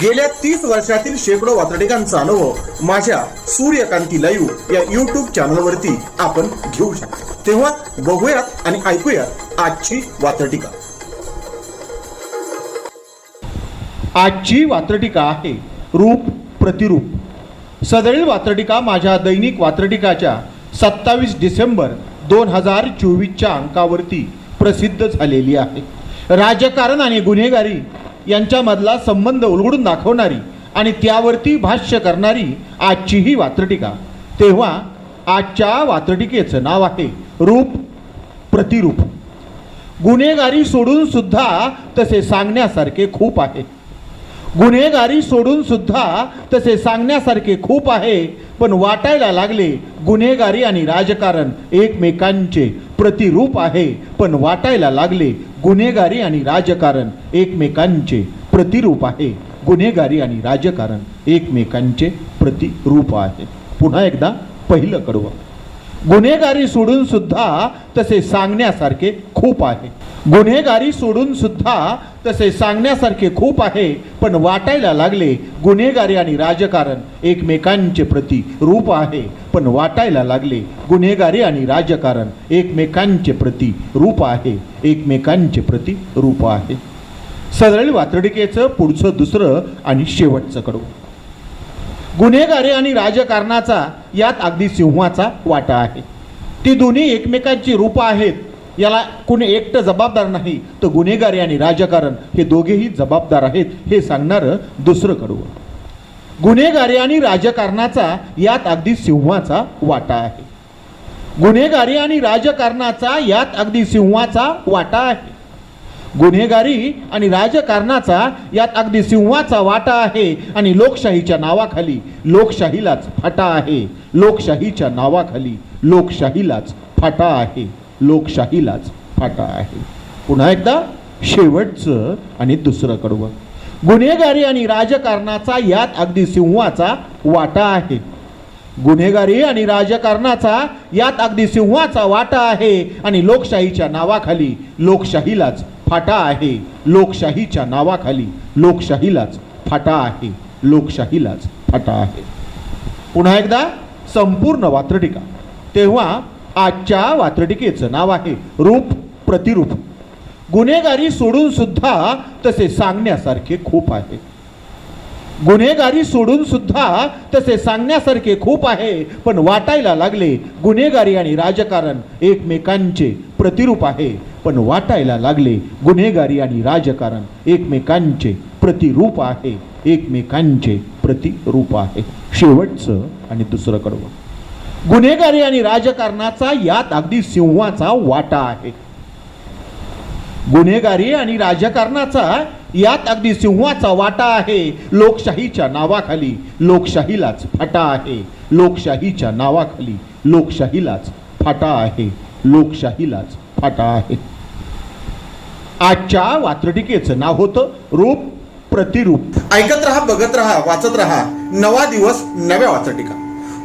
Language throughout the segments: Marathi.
गेल्या तीस वर्षातील शेकडो वातडिकांचा अनुभव माझ्या सूर्यकांती लाईव्ह या युट्यूब चॅनलवरती आपण घेऊ शकतो. तेव्हा बघूयात आणि ऐकूयात आजची वातडिका आजची वात्रटिका आहे रूप प्रतिरूप. सदरील वात्रटिका माझ्या दैनिक वात्रटिकाच्या सत्तावीस डिसेंबर दोन हजार चोवीसच्या अंकावरती प्रसिद्ध झालेली आहे. राजकारण आणि गुन्हेगारी यांच्यामधला संबंध उलगडून दाखवणारी आणि त्यावरती भाष्य करणारी आजची ही वात्रटिका. तेव्हा आजच्या वात्रटिकेचं नाव आहे रूप प्रतिरूप. गुन्हेगारी सोडून सुद्धा तसे सांगण्यासारखे खूप आहे. गुन्हेगारी सोडून सुद्धा तसे सांगण्यासारखे खूप आहे पण वाटायला लागले गुन्हेगारी आणि राजकारण एकमेकांचे प्रतिरूप आहे पण वाटायला लागले गुन्हेगारी आणि राजकारण एकमेकांचे प्रतिरूप आहे गुन्हेगारी आणि राजकारण एकमेकांचे प्रतिरूप आहे. पुन्हा एकदा पहिलं कडवं. गुन्हेगारी सोडून सुद्धा तसे सांगण्यासारखे खूप आहे. गुन्हेगारी सोडून सुद्धा तसे सांगण्यासारखे खूप आहे पण वाटायला लागले गुन्हेगारी आणि राजकारण एकमेकांचे प्रति रूप आहे. पण वाटायला लागले गुन्हेगारी आणि राजकारण एकमेकांचे प्रति रूप आहे एकमेकांचे प्रति रूप आहे. सरळ वातडिकेचं पुढचं दुसरं आणि शेवटचं कडू. गुन्हेगारी आणि राजकारणाचा यात अगदी सिंहाचा वाटा आहे. ती दोन्ही एकमेकांची रूपं आहेत याला कुणी एकटं जबाबदार नाही तर गुन्हेगारी आणि राजकारण हे दोघेही जबाबदार आहेत हे सांगणारं दुसरं कडू गुन्हेगारी आणि राजकारणाचा यात अगदी सिंहाचा वाटा आहे. गुन्हेगारी आणि राजकारणाचा यात अगदी सिंहाचा वाटा आहे. गुन्हेगारी आणि राजकारणाचा यात अगदी सिंहाचा वाटा आहे आणि लोकशाहीच्या नावाखाली लोकशाहीलाच फाटा आहे. लोकशाहीच्या नावाखाली लोकशाहीलाच फाटा आहे. लोकशाहीलाच फाटा आहे. पुन्हा एकदा शेवटचं आणि दुसरं कडवं. गुन्हेगारी आणि राजकारणाचा यात अगदी सिंहाचा वाटा आहे. गुन्हेगारी आणि राजकारणाचा यात अगदी सिंहाचा वाटा आहे आणि लोकशाहीच्या नावाखाली लोकशाहीलाच फाटा आहे लोकशाहीच्या नावाखाली. लोकशाहीलाच फाटा आहे. लोकशाहीलाच फाटा आहे. पुन्हा एकदा संपूर्ण वात्रटिका. तेव्हा आजच्या वात्रटिकेचं नाव आहे रूप प्रतिरूप. गुन्हेगारी सोडून सुद्धा तसे सांगण्यासारखे खूप आहे. गुन्हेगारी सोडून सुद्धा तसे सांगण्यासारखे खूप आहे पण वाटायला लागले गुन्हेगारी आणि राजकारण एकमेकांचे प्रतिरूप आहे. पण वाटायला लागले. गुन्हेगारी आणि राजकारण एकमेकांचे प्रतिरूप आहे. एकमेकांचे प्रतिरूप आहे. शेवटचं आणि दुसरं कडवं. गुन्हेगारी आणि राजकारणाचा यात अगदी सिंहाचा वाटा आहे. गुन्हेगारी आणि राजकारणाचा यात अगदी सिंहाचा वाटा आहे. लोकशाहीच्या नावाखाली लोकशाहीलाच फाटा आहे. लोकशाहीच्या नावाखाली लोकशाहीलाच फाटा आहे. लोकशाहीलाच फाटा आहे. आजच्या वात्रटिकेचं नाव होतं रूप प्रतिरूप. ऐकत राहा बघत रहा वाचत राहा. नवा दिवस नव्या वात्रटिका.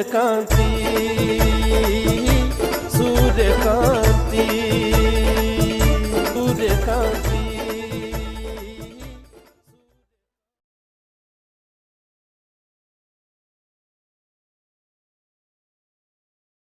सूर्यकांती सूर्यकांती